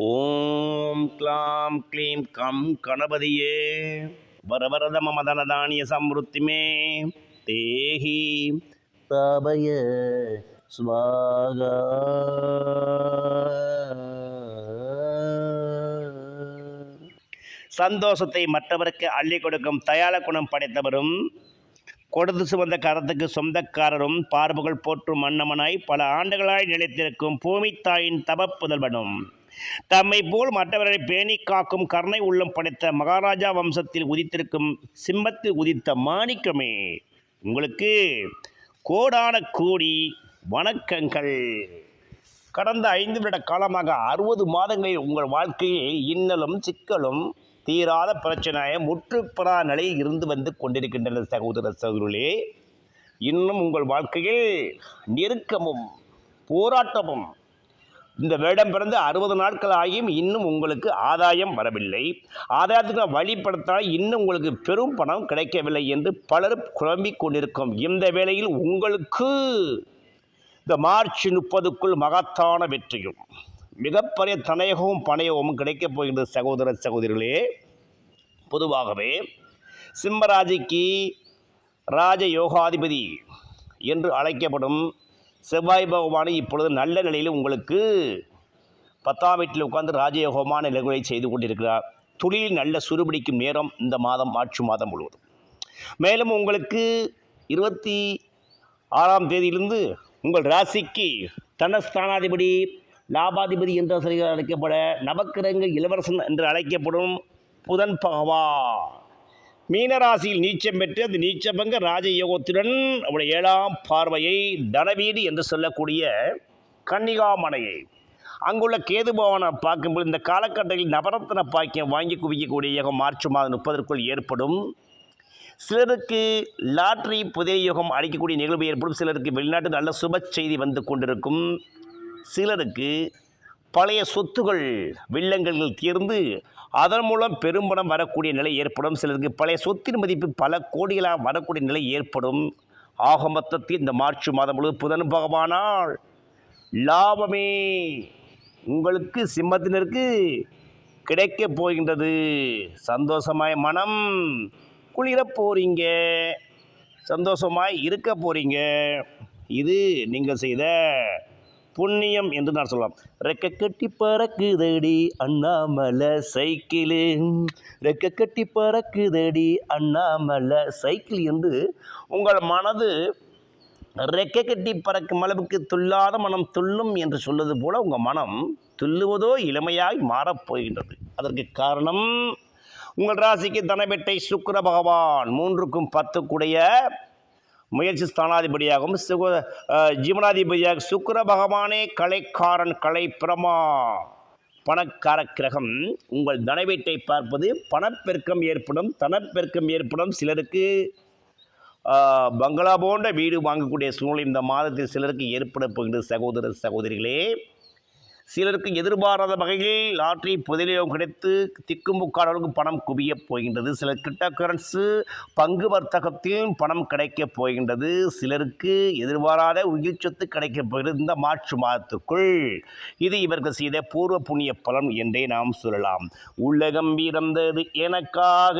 ஓம் க்ளாம் க்ளீம் கம் கணபதியே. வரவரத மமதனதானிய சம்ருத்திமே தேஹி. தாபய ஸ்வாகா சந்தோஷத்தை மற்றவருக்கு அள்ளி கொடுக்கும் தயால குணம் படைத்தவரும் கொடுத்து சுமந்த கரத்துக்கு சொந்தக்காரரும் பார்ப்புகள் போற்றும் மன்னமனாய் பல ஆண்டுகளாய் நிலைத்திருக்கும் பூமி தாயின் தவப்புதல்வனும். தம்மை போல் மற்றவர்களை பேணி காக்கும் கருணை உள்ளம் படைத்த மகாராஜா வம்சத்தில் உதித்திருக்கும் சிம்மத்தில் உதித்த மாணிக்கமே உங்களுக்கு கோடான கோடி வணக்கங்கள். கடந்த ஐந்து வருட காலமாக அறுபது மாதங்களில் உங்கள் வாழ்க்கையில் இன்னலும் சிக்கலும் தீராத பிரச்சனையை முற்றுப்பெறா நிலையில் இருந்து வந்து கொண்டிருக்கின்றன சகோதர சகோதரே இன்னும் உங்கள் வாழ்க்கையில் நெருக்கமும் போராட்டமும் இந்த வருடம் பிறந்து அறுபது நாட்கள் ஆகியும் இன்னும் உங்களுக்கு ஆதாயம் வரவில்லை. ஆதாயத்துக்கு வழிபடுத்தால் இன்னும் உங்களுக்கு பெரும் பணம் கிடைக்கவில்லை என்று பலரும் குழம்பிக் கொண்டிருக்கும் இந்த வேளையில் உங்களுக்கு இந்த மார்ச் முப்பதுக்குள் மகத்தான வெற்றியும் மிகப்பெரிய தனையகமும் பணையகமும் கிடைக்கப் போகின்றது சகோதர சகோதரிகளே பொதுவாகவே சிம்மராஜிக்கு ராஜ யோகாதிபதி என்று அழைக்கப்படும் செவ்வாய் பகவானை இப்பொழுது நல்ல நிலையில் உங்களுக்கு பத்தாம் வீட்டில் உட்கார்ந்து ராஜயோகமான நிலைகளை செய்து கொண்டிருக்கிறார். தொழிலில் நல்ல சுறுபிடிக்கும் நேரம் இந்த மாதம் மார்ச் மாதம் முழுவதும். மேலும் உங்களுக்கு இருபத்தி ஆறாம் தேதியிலிருந்து உங்கள் ராசிக்கு தனஸ்தானாதிபதி லாபாதிபதி என்ற அழைக்கப்பட நவக்கிரகங்கள் இளவரசன் என்று அழைக்கப்படும் புதன் பகவான். மீனராசியில் நீச்சம் பெற்று அந்த நீச்சபங்க ராஜயோகத்துடன் அவருடைய ஏழாம் பார்வையை தனவீடு என்று சொல்லக்கூடிய கன்னிகாமனையை. அங்குள்ள கேதுபவனை பார்க்கும்போது இந்த காலகட்டத்தில் நவரத்ன பாக்கியம் வாங்கி குவிக்கக்கூடிய யோகம் மார்ச் மாதம் முப்பதற்குள் ஏற்படும். சிலருக்கு லாட்ரி புதிய யோகம் அளிக்கக்கூடிய நிகழ்வு ஏற்படும். சிலருக்கு வெளிநாட்டு நல்ல சுப செய்தி வந்து கொண்டிருக்கும். சிலருக்கு பழைய சொத்துகள் வில்லங்கங்கள் தீர்ந்து அதன் மூலம் பெரும்பணம் வரக்கூடிய நிலை ஏற்படும். சிலருக்கு பழைய சொத்தின் மதிப்பு பல கோடிகளாக வரக்கூடிய நிலை ஏற்படும். ஆக மொத்தத்தில் இந்த மார்ச் மாதம் முழு புதன் பகவானால் லாபமே உங்களுக்கு சிம்மத்தினருக்கு கிடைக்கப் போகின்றது. சந்தோஷமாய் மனம் குளிரப் போகிறீங்க சந்தோஷமாய் இருக்க போகிறீங்க இது நீங்கள் செய்த புண்ணியம் என்று நான் சொல்லலாம். ரெக்க கட்டி பறக்குதடி அண்ணாமலை சைக்கிளு. ரெக்க கட்டி பறக்குதடி அண்ணாமலை சைக்கிள் என்று உங்கள் மனது ரெக்கை கட்டி பறக்கும் அளவுக்கு துல்லாத மனம் துள்ளும் என்று சொல்வது போல உங்கள் மனம் துள்ளுவதோ இளமையாய் மாறப்போகின்றது அதற்கு காரணம் உங்கள் ராசிக்கு தனவெட்டை சுக்கர பகவான் மூன்றுக்கும் பத்துக்குடைய முயற்சி ஸ்தானாதிபதியாகவும் சுக ஜீவனாதிபதியாக சுக்கர பகவானே கலைக்காரன் கலை பிரமா பணக்கார கிரகம் உங்கள் தனவீட்டை பார்ப்பது பணப்பெருக்கம் ஏற்படும் தனப்பெருக்கம் ஏற்படும் சிலருக்கு. பங்களா போன்ற வீடு வாங்கக்கூடிய சூழ்நிலை இந்த மாதத்தில் சிலருக்கு ஏற்பட போகின்றது சகோதர சகோதரிகளே. சிலருக்கு எதிர்பாராத வகையில் லாட்ரி புதிலையும் கிடைத்து திக்குமுக்காடர்களுக்கு பணம் குவியப் போகின்றது. சிலர் கிரிப்டோ கரன்ஸு பங்கு வர்த்தகத்தையும் பணம் கிடைக்கப் போகின்றது. சிலருக்கு எதிர்பாராத உயிர் சொத்து கிடைக்கப் போகிறது இந்த மார்ச் மாதத்துக்குள் இது இவர்கள் செய்த பூர்வ புண்ணிய பலன் என்றே நாம் சொல்லலாம். உலகம் பிறந்தது எனக்காக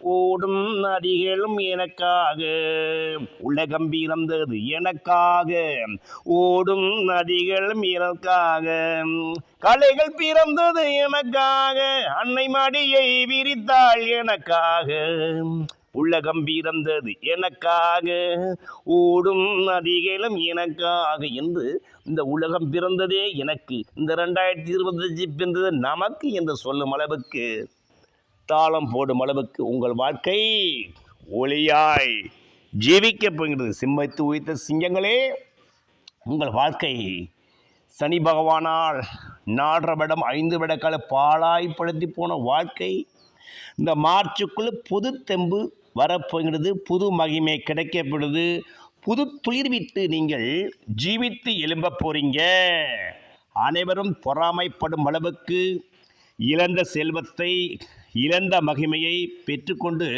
ஓடும் நதிகளும் எனக்காக. உலகம் பிறந்தது எனக்காக ஓடும் நதிகளும் எனக்காக. கலைகள் பிறந்தது எனக்காக அன்னை மடியை விரித்தாள் எனக்காக. உலகம் பிறந்தது எனக்காக ஓடும் நதிகளும் எனக்காக என்று இந்த உலகம் பிறந்ததே எனக்கு. இந்த ரெண்டாயிரத்தி இருபத்தஞ்சு பிறந்தது நமக்கு என்று சொல்லும் அளவுக்கு தாளம் போடும் அளவுக்கு உங்கள் வாழ்க்கை ஒளியாய் ஜீவிக்க போகிறது. சிம்மத்து உயிர்த்த சிங்கங்களே உங்கள் வாழ்க்கை சனி பகவானால் நாலரை விடம் ஐந்து விடக்கால பாழாய்ப்படுத்தி போன வாழ்க்கை. இந்த மார்ச்சுக்குள்ள புது தெம்பு வரப்போகிறது புது மகிமை கிடைக்கப்படுது புது துளிர் விட்டு நீங்கள் ஜீவித்து எழும்ப போறீங்க. அனைவரும் பொறாமைப்படும் அளவுக்கு இழந்த செல்வத்தை இழந்த மகிமையை பெற்றுக்கொண்டு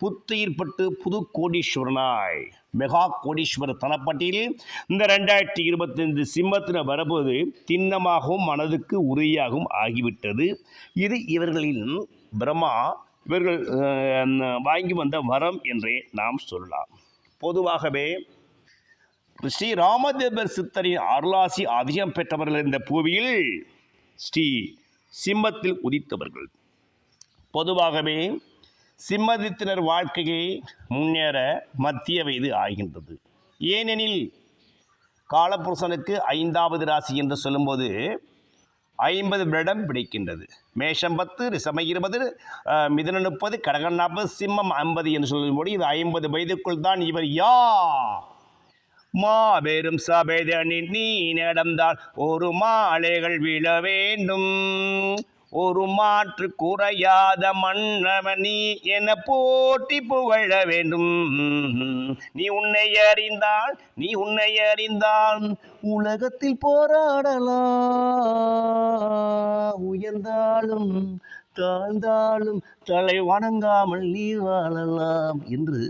புத்துயிர் பட்டு புது கோடீஸ்வரனாய். மெகா கோடீஸ்வர தனப்பட்டியில் இந்த ரெண்டாயிரத்தி இருபத்தைந்து சிம்மத்தில் வரும்போது திண்ணமாகவும் மனதுக்கு உறுதியாகவும் ஆகிவிட்டது. இது இவர்களின் பிரம்மா. இவர்கள் வாங்கி வந்த வரம் என்றே நாம் சொல்லலாம். பொதுவாகவே ஸ்ரீ ராமதேவர் சித்தரின் அருளாசி அதிகம் பெற்றவர்கள் இந்த பூவியில் ஸ்ரீ சிம்மத்தில் உதித்தவர்கள். பொதுவாகவே சிம்மதித்தினர் வாழ்க்கையை முன்னேற மத்திய வயது ஆகின்றது. ஏனெனில் காலபுருஷனுக்கு ஐந்தாவது ராசி என்று சொல்லும்போது ஐம்பது வருடம் பிடிக்கின்றது. மேஷம் பத்து ரிசம இருபது மிதன முப்பது கடகம் நாற்பது சிம்மம் ஐம்பது என்று சொல்லும்போது இது ஐம்பது வயதுக்குள் தான் இவர் யா மாபெரும் சபைதனில் நீ நடந்தால் ஒரு மாலைகள் விழ வேண்டும். ஒரு மாற்று குறையாத மன்னவன் நீ என போட்டி புகழ வேண்டும். நீ உன்னை அறிந்தால் நீ உன்னை அறிந்தால் உலகத்தில் போராடலாம். உயர்ந்தாலும் தாழ்ந்தாலும் தலை வணங்காமல் நீ வாழலாம் என்று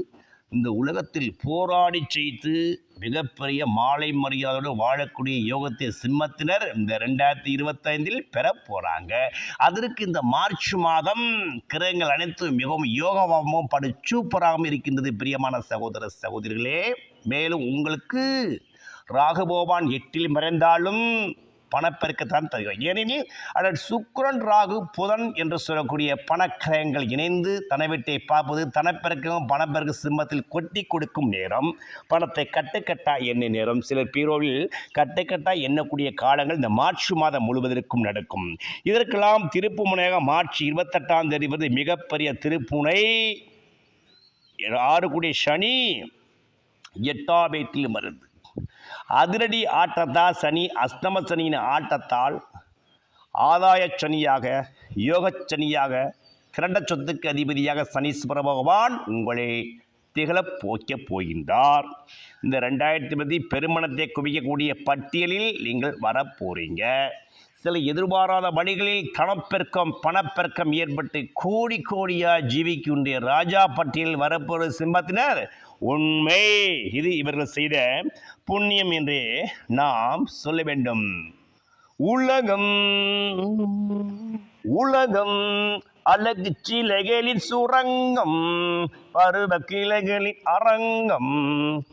இந்த உலகத்தில் போராடி செய்து மிகப்பெரிய மாலை மரியாதையோடு வாழக்கூடிய யோகத்தை சிம்மத்தினர் இந்த ரெண்டாயிரத்தி இருபத்தைந்தில் பெற போகிறாங்க அதற்கு இந்த மார்ச் மாதம் கிரகங்கள் அனைத்தும் மிகவும் யோகமாகவும் படு சூப்பராகவும் இருக்கின்றது பிரியமான சகோதர சகோதரிகளே. மேலும் உங்களுக்கு ராகுபோவான் எட்டில் மறைந்தாலும் பணப்பெருக்கத்தான் தருகிறார். ஏனெனில் அதன் சுக்ரன் ராகு புதன் என்று சொல்லக்கூடிய பணக்கிரயங்கள் இணைந்து தனவீட்டை பார்ப்பது தனப்பெருக்கம் பணப்பெருக்க சிம்மத்தில் கொட்டி கொடுக்கும் நேரம். பணத்தை கட்டுக்கட்டா எண்ணெய் நேரம். சிலர் பீரோவில் கட்டுக்கட்டா எண்ணக்கூடிய காலங்கள் இந்த மார்ச் மாதம் முழுவதற்கும் நடக்கும். இதற்கெல்லாம் திருப்பு முனையாக மார்ச் இருபத்தெட்டாம் தேதி வந்து மிகப்பெரிய திருப்புனை ஆறு கூடிய சனி எட்டாம் வீட்டில் மருந்து அதிரடி ஆட்டத்தால் சனி அஷ்டம சனியின் ஆட்டத்தால் ஆதாய சனியாக யோகச் சனியாக சொத்துக்கு அதிபதியாக சனீஸ்வர பகவான் உங்களை திகழப் போக்கப் போகின்றார். இந்த ரெண்டாயிரத்தி பதி பெருமணத்தை குவிக்கக்கூடிய பட்டியலில் நீங்கள் வரப்போறீங்க சில எதிர்பாராத வழிகளில் தனப்பெருக்கம் பணப்பெருக்கம் ஏற்பட்டு கோடி கோடியாக ஜீவிக்குண்டிய ராஜா பட்டியலில் வரப்போகிற சிம்மத்தினர் உண்மை. இது இவர்கள் செய்த புண்ணியம் என்று நாம் சொல்ல வேண்டும். உலகம் உலகம் அழகு சிலைகளின் சுரங்கம் பருவ கிளைகளின் அரங்கம்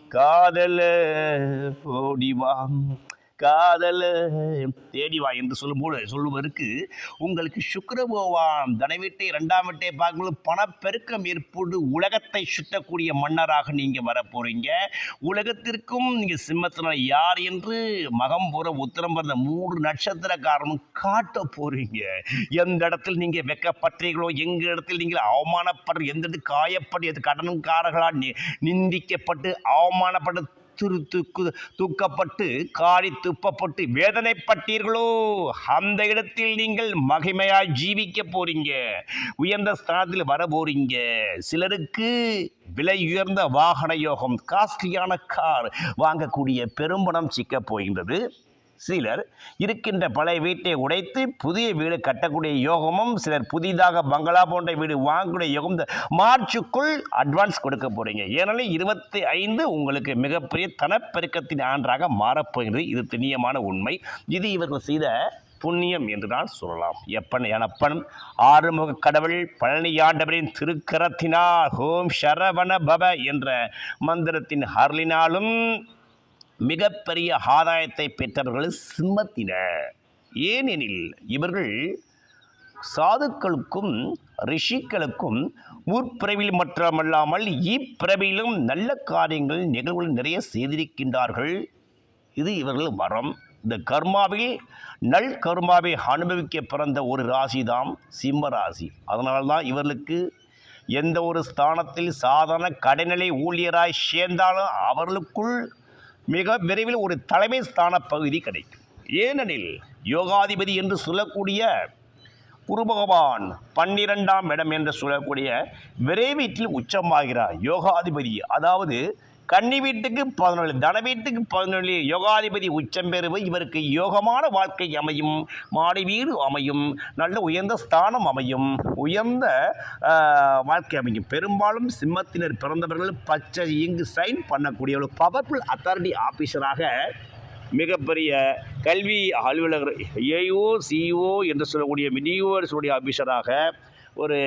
காதல ஓடிவாம் காதல. தேடிவா என்று சொல்லும்போது சொல்லுவதற்கு உங்களுக்கு சுக்கிர பகவான் தனவீட்டை இரண்டாம் வீட்டை பார்க்கும்போது பணப்பெருக்கம் ஏற்பட்டு உலகத்தை சுற்றக்கூடிய மன்னராக நீங்கள் வரப்போகிறீங்க உலகத்திற்கும் நீங்கள் சிம்மத்தினர் யார் என்று மகம் போற உத்தரம் பிறந்த மூன்று நட்சத்திரக்காரனும் காட்ட போகிறீங்க எந்த இடத்தில் நீங்கள் வெக்கப்பட்டீர்களோ எங்க இடத்தில் நீங்கள் அவமானப்படுற எந்த காயப்பட்டு எது கடனுக்காரர்களால் நி- நிந்திக்கப்பட்டு அவமானப்பட்டு துரு துக்கு தூக்கப்பட்டு காரி துப்பப்பட்டு வேதனைப்பட்டீர்களோ? அந்த இடத்தில் நீங்கள் மகிமையாய் ஜீவிக்க போறீங்க. உயர்ந்த ஸ்தானத்தில் வர போறீங்க சிலருக்கு விலை உயர்ந்த வாகன யோகம் காஸ்ட்லியான கார் வாங்கக்கூடிய பெரும்பணம் சிக்க போகின்றது சிலர் இருக்கின்ற பழைய வீட்டை உடைத்து புதிய வீடு கட்டக்கூடிய யோகமும் சிலர் புதிதாக பங்களா போன்ற வீடு வாங்கக்கூடிய யோகம் இந்த மார்ச்சுக்குள் அட்வான்ஸ் கொடுக்க போகிறீங்க ஏனெனில் இருபத்தி ஐந்து உங்களுக்கு மிகப்பெரிய தனப்பெருக்கத்தின் ஆண்டாக மாறப்போகிறது இது திண்ணியமான உண்மை. இது இவர்கள் செய்த புண்ணியம் என்று நான் சொல்லலாம். எப்பன் எனப்பன் ஆறுமுக கடவுள் பழனியாண்டவரின் திருக்கரத்தினால் ஹோம் சரவண பவ என்ற மந்திரத்தின் அருளினாலும் மிகப்பெரிய ஆதாயத்தை பெற்றவர்கள் சிம்மத்தினர். ஏனெனில் இவர்கள் சாதுக்களுக்கும் ரிஷிக்களுக்கும் முற்பிறவியில் மட்டுமல்லாமல் இப்பிறவியிலும் நல்ல காரியங்கள் நிகழ்வுகள் நிறைய செய்திருக்கின்றார்கள். இது இவர்கள் வரம். இந்த கர்மாவில் நல் கர்மாவை அனுபவிக்க பிறந்த ஒரு ராசி தான் சிம்ம ராசி. அதனால்தான் இவர்களுக்கு எந்த ஒரு ஸ்தானத்தில் சாதாரண கடைநிலை ஊழியராய் சேர்ந்தாலும் அவர்களுக்குள் மிக விரைவில் ஒரு தலைமை ஸ்தான பகுதி கிடைக்கும். ஏனெனில் யோகாதிபதி என்று சொல்லக்கூடிய குரு பகவான் பன்னிரெண்டாம் இடம் என்று சொல்லக்கூடிய விரைவீட்டில் உச்சமாகிறார் யோகாதிபதி. அதாவது கன்னி வீட்டுக்கு பதினொழு தன வீட்டுக்கு பதினொழு யோகாதிபதி உச்சம் பெறுவது இவருக்கு யோகமான வாழ்க்கை அமையும் மாடி வீடு அமையும் நல்ல உயர்ந்த ஸ்தானம் அமையும் உயர்ந்த வாழ்க்கை அமையும். பெரும்பாலும் சிம்மத்தினர் பிறந்தவர்கள் பச்சை இங்கு சைன் பண்ணக்கூடிய ஒரு பவர்ஃபுல் அத்தாரிட்டி ஆஃபீஸராக மிகப்பெரிய கல்வி அலுவலர் ஏஓ சிஓ என்று சொல்லக்கூடிய யூனிவர்சிட்டி ஆஃபீஸராக ஒரு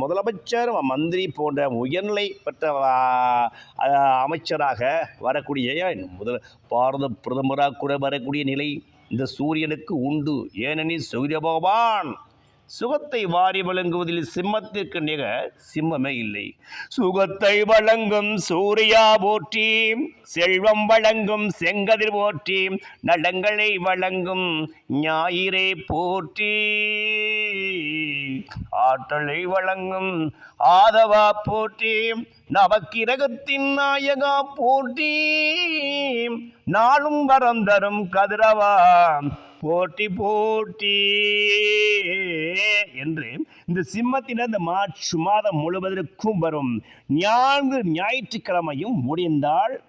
முதலமைச்சர் மந்திரி போன்ற உயர்நிலை பெற்ற அமைச்சராக வரக்கூடிய முதல் பாரத பிரதமராக கூட வரக்கூடிய நிலை இந்த சூரியனுக்கு உண்டு. ஏனெனில் சூரிய பகவான் சுகத்தை வாரி வழங்குவதில் சிம்மத்திற்கு நிக சிம்மமே இல்லை. சுகத்தை வழங்கும் சூர்யா போற்றி செல்வம் வழங்கும் செங்கதிர் போற்றி நலங்களை வழங்கும் ஞாயிறே போற்றி. ஆற்றலை வழங்கும் ஆதவா போற்றி நவக்கிரகத்தின் நாயகா போற்றி. நாளும் வரம் தரும் கதிரவா. போட்டி போட்டி. என்று இந்த சிம்மத்தினர் இந்த மார்ச் மாதம் முழுவதற்கும் வரும் ஞாயிற்றுக்கிழமையும் முடிந்தால்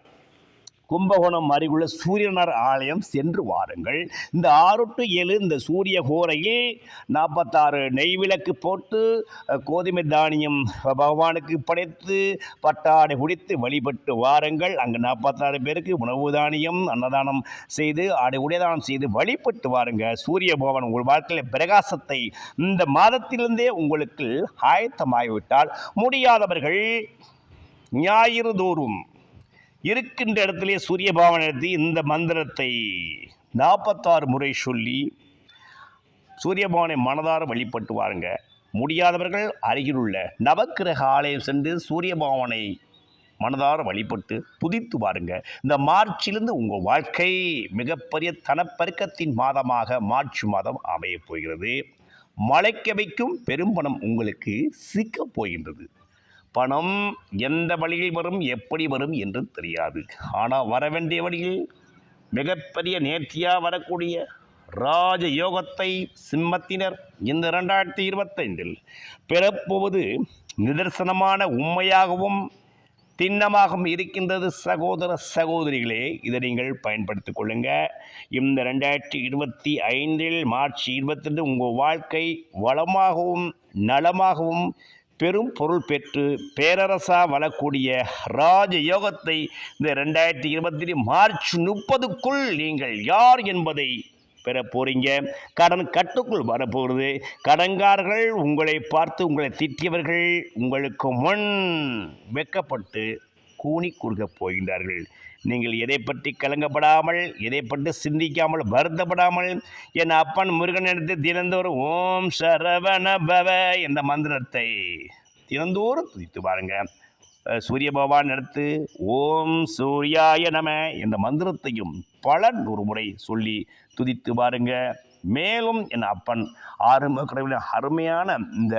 கும்பகோணம் அருகுள்ள சூரியனார் ஆலயம் சென்று வாருங்கள். இந்த ஆறு டு ஏழு இந்த சூரிய கோரையில் நாற்பத்தாறு நெய் விளக்கு போட்டு கோதுமை தானியம் பகவானுக்கு படைத்து பட்டாடை குடித்து வழிபட்டு வாருங்கள். அங்கு நாற்பத்தாறு பேருக்கு உணவு தானியம் அன்னதானம் செய்து ஆடை உடையதானம் செய்து வழிபட்டு வாருங்க. சூரிய பகவான் உங்கள் வாழ்க்கையில் பிரகாசத்தை இந்த மாதத்திலிருந்தே உங்களுக்கு ஆயத்தமாகிவிட்டால் முடியாதவர்கள் ஞாயிறு தோறும் இருக்கின்ற இடத்திலே சூரிய பாவனை நடத்தி இந்த மந்திரத்தை நாற்பத்தாறு முறை சொல்லி சூரிய பகவானை மனதார வழிபட்டு வாருங்க. முடியாதவர்கள் அருகிலுள்ள நவக்கிரக ஆலயம் சென்று சூரிய பகவானை மனதார வழிபட்டு புதித்து வாருங்க. இந்த மார்ச்சிலிருந்து உங்கள் வாழ்க்கை மிகப்பெரிய தனப்பெருக்கத்தின் மாதமாக மார்ச் மாதம் அமையப் போகிறது. மழைக்க வைக்கும் பெரும்பணம் உங்களுக்கு சிக்கப் போகின்றது. பணம் எந்த வழியில் வரும் எப்படி வரும் என்று தெரியாது. ஆனால் வர வேண்டிய வழியில் மிகப்பெரிய நேர்த்தியாக வரக்கூடிய ராஜ யோகத்தை சிம்மத்தினர் இந்த ரெண்டாயிரத்தி இருபத்தைந்தில் பெறப்போவது நிதர்சனமான உண்மையாகவும் திண்ணமாகவும் இருக்கின்றது சகோதர சகோதரிகளே. இதை நீங்கள் பயன்படுத்திக் கொள்ளுங்கள் இந்த ரெண்டாயிரத்தி இருபத்தி ஐந்தில் மார்ச் இருபத்தெண்டு உங்கள் வாழ்க்கை வளமாகவும் நலமாகவும் பெரும் பொருள் பெற்று பேரரசா வளக்கூடிய ராஜ யோகத்தை இந்த ரெண்டாயிரத்தி இருபத்தி மார்ச் முப்பதுக்குள் நீங்கள் யார் என்பதை பெற போறீங்க? கடன் கட்டுக்குள் வரப்போகிறது கடன்காரர்கள் உங்களை பார்த்து உங்களை திட்டியவர்கள் உங்களுக்கு முன் வெக்கப்பட்டு கூனி குறுகப் போகின்றார்கள். நீங்கள் எதை பற்றி கலங்கப்படாமல் எதை பற்றி சிந்திக்காமல் வருத்தப்படாமல் என் அப்பன் முருகன் எடுத்து தினந்தோறும் ஓம் சரவண பவ என்ற மந்திரத்தை தினந்தோறும் துதித்து பாருங்க. சூரிய பகவான் எடுத்து ஓம் சூர்யாய நம என்ற மந்திரத்தையும் பல ஒரு முறை சொல்லி துதித்து பாருங்க. மேலும் என் அப்பன் ஆறுமுக கடவுளின் அருமையான இந்த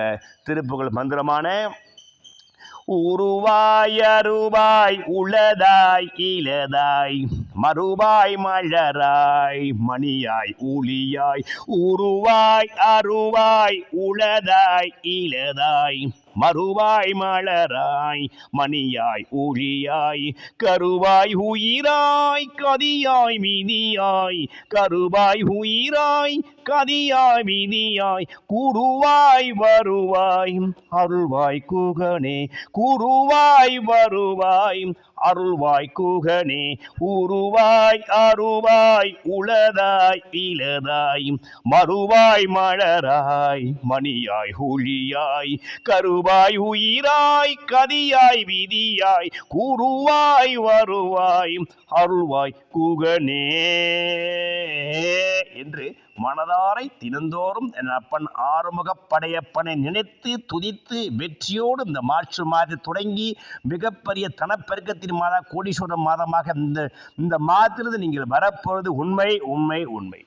திருப்புகள் மந்திரமான உருவாய் அருவாய் உளதாய் இளதாய் மறுவாய் மலராய் மணியாய் ஊழியாய் உருவாய் அருவாய் உளதாய் இளதாய். மறுவாய் மலராய் மணியாய் ஊழியாய் கருவாய் உயிராய் கதியாய் மிதியாய் கருவாய் உயிராய் கதியாய் மிதியாய் குருவாய் வருவாய் அருள்வாய் குகனே குருவாய் வருவாய் அருள்வாய் குகனே உருவாய் அருவாய் உளதாய் இளதாய் மறுவாய் மலராய் மணியாய் ஹூழியாய் கருவாய் உயிராய் கதியாய் விதியாய் கூறுவாய் வருவாய் அருள்வாய் குகனே என்று மனதாரை தினந்தோறும் என் அப்பன் ஆறுமுக படையப்பனை நினைத்து துதித்து வெற்றியோடு இந்த மார்ச் மாதம் தொடங்கி மிகப்பெரிய தனப்பெருக்கத்தின் மாதம் கோடீஸ்வரர் மாதமாக இந்த இந்த மாதத்திலிருந்து நீங்கள் வரப்போவது உண்மை உண்மை உண்மை.